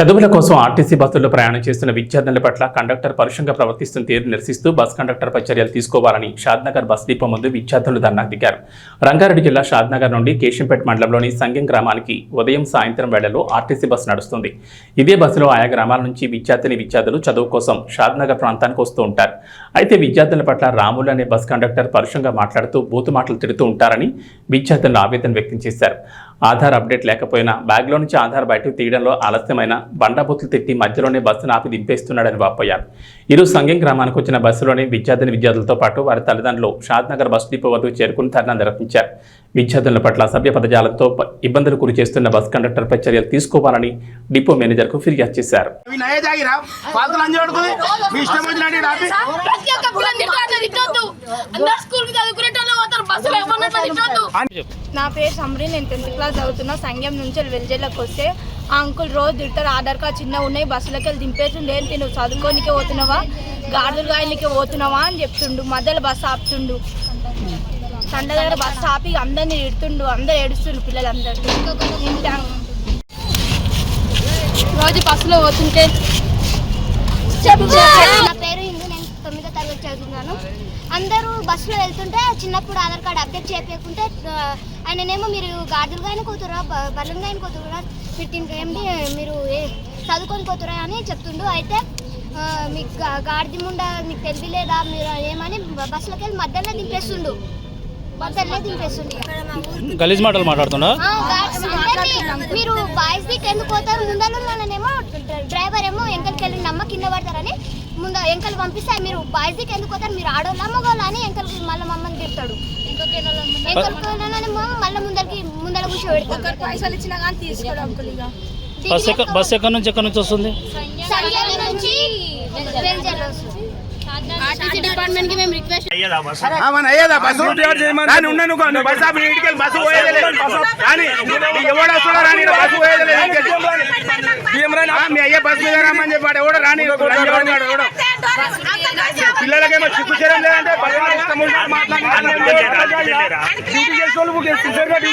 చదువుల కోసం ఆర్టీసీ బస్సుల్లో ప్రయాణం చేస్తున్న విద్యార్థుల పట్ల కండక్టర్ పరుషంగా ప్రవర్తిస్తున్న తీరు నిరసిస్తూ బస్ కండక్టర్పై చర్యలు తీసుకోవాలని షాద్నగర్ బస్ డిపో ముందు విద్యార్థులు ధర్నా దిగారు. రంగారెడ్డి జిల్లా షాద్నగర్ నుండి కేశంపేట మండలంలోని సంగం గ్రామానికి ఉదయం సాయంత్రం వేళల్లో ఆర్టీసీ బస్సు నడుస్తుంది. ఇదే బస్సులో ఆయా గ్రామాల నుంచి విద్యార్థిని విద్యార్థులు చదువు కోసం షాద్నగర్ ప్రాంతానికి వస్తూ ఉంటారు. అయితే విద్యార్థుల పట్ల రాములు అనే బస్ కండక్టర్ పరుషంగా మాట్లాడుతూ బూతు మాటలు తిడుతూ ఉంటారని విద్యార్థులు ఆవేదన వ్యక్తం చేశారు. ఆధార్ అప్డేట్ లేకపోయినా బ్యాగ్లో నుంచి ఆధార్ బయటకు తీయడంలో ఆలస్యమైన బండాబూతులు తిట్టి మధ్యలోనే బస్సును ఆపి దింపేస్తున్నాడని వాపోయారు. ఇరు సంఘం గ్రామానికి వచ్చిన బస్సులోని విద్యార్థిని విద్యార్థులతో పాటు వారి తల్లిదండ్రులు షాద్నగర్ బస్ డిపో వద్దకు చేరుకుని ధర్నా నిర్వహించారు. విద్యార్థుల పట్ల సభ్య పదజాలంతో ఇబ్బందులు గురి చేస్తున్న బస్ కండక్టర్పై చర్యలు తీసుకోవాలని డిపో మేనేజర్కు ఫిర్యాదు చేశారు. నా పేరు సమరి నేను టెన్త్ క్లాస్ చదువుతున్నా. సంఘం నుంచి వెల్జెల్లోకి వస్తే ఆ అంకుల్ రోజు తిడతారు. ఆధార్ కార్డ్ చిన్న ఉన్నాయి. బస్సులోకి వెళ్ళి దింపేస్తుండే ఏంటి నువ్వు చదువుకోనికే పోతున్నావా? గాడులు గాయనికే పోతున్నావా? అని చెప్తుండు. మధ్యలో బస్సు ఆపుతుండు. తండ దగ్గర బస్సు ఆపి అందరిని తిడుతుండు అందరు ఏడుస్తుండు పిల్లలందరూ రోజు బస్సులో పోతుంటే నా పేరు ఇందు నేను తొమ్మిదో తరగతి చదువుతున్నాను. అందరూ బస్సులో వెళ్తుంటే చిన్నప్పుడు ఆధార్ కార్డు అప్డేట్ చేయకుంటే ఆయననేమో మీరు గార్డులుగా అయినా కూతురా బల్లుగా అయిన కూతురా ఫిఫ్టీన్ ఏంటి మీరు ఏ చదువుకొని పోతురా అని చెప్తుండు. అయితే మీకు గాడిది ముండ మీకు తెలియలేదా మీరు ఏమని బస్సులోకి వెళ్ళి మధ్యలో దింపేస్తుండు. గలీజ్ మాటలు మాట్లాడుతున్నా? మీరు బాయ్స్ దిక్ ఎందుకు పోతారు ముందరున్నానేమో డ్రైవర్ ఏమో ఎంకలకి వెళ్ళి నమ్మ కింద పడతారని ముందు ఎంకలు పంపిస్తే మీరు బాయ్స్ దిక్ ఎందుకు పోతారు మీరు ఆడోళ్ళ మగోళ్ళ అని ఎంకలకి మళ్ళీ మమ్మల్ని తిడతాడు. మళ్ళీ ముందరికి ముందర కూర్చోబెడతాడు. పైసలు ఇచ్చినా కానీ తీసుకోడు అంకుల్ ఇక. బస్ ఎక్క బస్ ఎక్కడి నుంచి ఎక్కడి నుంచి వస్తుంది. ఆర్టీసీ డిపార్ట్మెంట్కి మేము రిక్వెస్ట్ మన అయ్యేదా బస్సు? ఆపి ఇంటికి బస్సు పోయేదే ఎవడు రాని బస్సు పోయేదే మీ అయ్యే బస్సు మీద చెప్పాడు. ఎవడో రాని పిల్లలకేమో చిక్కు చేయడం లేదంటే డ్యూటీ?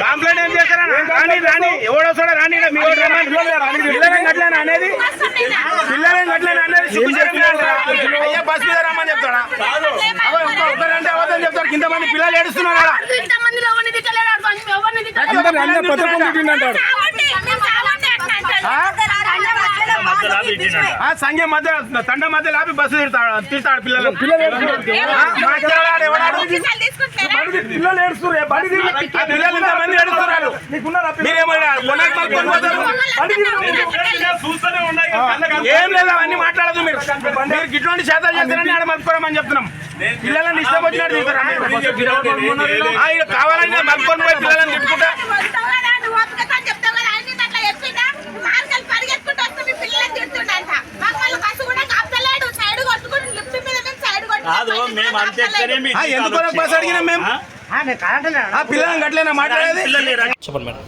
కంప్లైంట్ ఏం చేస్తారా రాని రాని ఎవడో రాని వాడు రమ్మని పిల్లలని గట్లేనా అనేది? పిల్లలని గట్లేనా అనేది? అయ్యే బస్ మీద రమ్మని చెప్తాడా? ఒక్కరంటే అవద్దని చెప్తారు. కింద. మంది పిల్లలు ఏడుస్తున్నారు సంఘం మధ్య తండ మధ్య లాపి బస్సు తిడతాడు తిడతాడు పిల్లలు. ఎవడాడు? పిల్లలు ఏడుస్తున్నారు ఆ పిల్లలు ఇంతమంది ఏడుస్తున్నారు? మీరేమన్నా? ఏం లేదు అవన్నీ మాట్లాడదు మీరు. మీరు ఇటువంటి శాతాలు చేస్తారని ఆడ మలుపుకోమని చెప్తున్నాం. పిల్లలని ఇష్టం వచ్చినట్టు కావాలని కాదు మేము అంత ఎక్కడే మీకు ఆ, ఎందుకు బస్ అడిగినాం మేము? ఆ, పిల్లలని గట్లేనా మాట్లాడేది? పిల్లలు లేరా? చెప్పండి మేడం.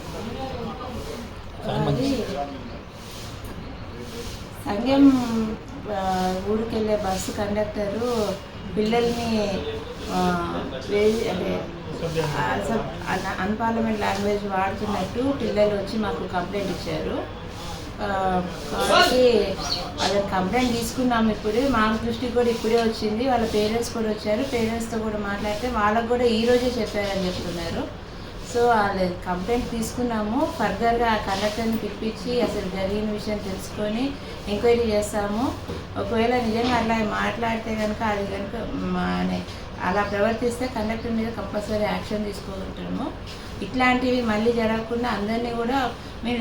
సంఘం ఆ, ఊరికెళ్ళే బస్సు కండక్టరు పిల్లల్ని అంటే అన్పార్లమెంట్ లాంగ్వేజ్ వాడుతున్నట్టు పిల్లలు వచ్చి మాకు కంప్లైంట్ ఇచ్చారు. కాబట్టి వాళ్ళ కంప్లైంట్ తీసుకున్నాం ఇప్పుడు. మా దృష్టికి కూడా ఇప్పుడే వచ్చింది. వాళ్ళ పేరెంట్స్ కూడా వచ్చారు. పేరెంట్స్తో కూడా మాట్లాడితే వాళ్ళకు కూడా ఈరోజే చెప్పారని చెప్తున్నారు. సో వాళ్ళ కంప్లైంట్ తీసుకున్నాము. ఫర్దర్గా ఆ కండక్టర్ని పిలిపించి అసలు జరిగిన విషయం తెలుసుకొని ఎంక్వైరీ చేస్తాము. ఒకవేళ నిజంగా అలా మాట్లాడితే కనుక అది కనుక మన అలా ప్రవర్తిస్తే కండక్టర్ మీద కంపల్సరీ యాక్షన్ తీసుకుంటాము ఇట్లాంటివి మళ్ళీ జరగకుండా అందరినీ కూడా మేము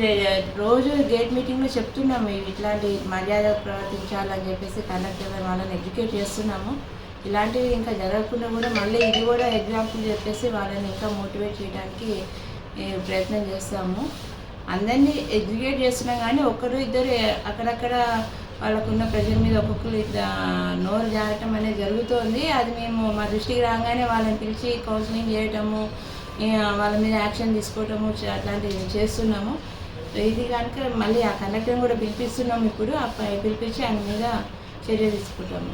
రోజు గేట్ మీటింగ్లో చెప్తున్నాము ఇట్లాంటి మర్యాద ప్రవర్తించాలని చెప్పేసి కండక్టర్ వాళ్ళని ఎడ్యుకేట్ చేస్తున్నాము. ఇలాంటివి ఇంకా జరగకుండా కూడా మళ్ళీ ఇది కూడా ఎగ్జాంపుల్ చెప్పేసి వాళ్ళని ఇంకా మోటివేట్ చేయడానికి ప్రయత్నం చేస్తాము. అందరినీ ఎడ్యుకేట్ చేస్తున్నాం కానీ ఒక్కరు ఇద్దరు అక్కడక్కడ వాళ్ళకున్న ప్రజల మీద ఒక్కొక్కరు ఇట్లా నోరు జారటం అనేది జరుగుతోంది. అది మేము మా దృష్టికి రాగానే వాళ్ళని పిలిచి కౌన్సిలింగ్ చేయటము వాళ్ళ మీద యాక్షన్ తీసుకోవటము అట్లాంటివి చేస్తున్నాము. ఇది కనుక మళ్ళీ ఆ కండక్టర్ని కూడా పిలిపిస్తున్నాము ఇప్పుడు. ఆ పిలిపించి ఆయన మీద చర్య తీసుకుంటాము.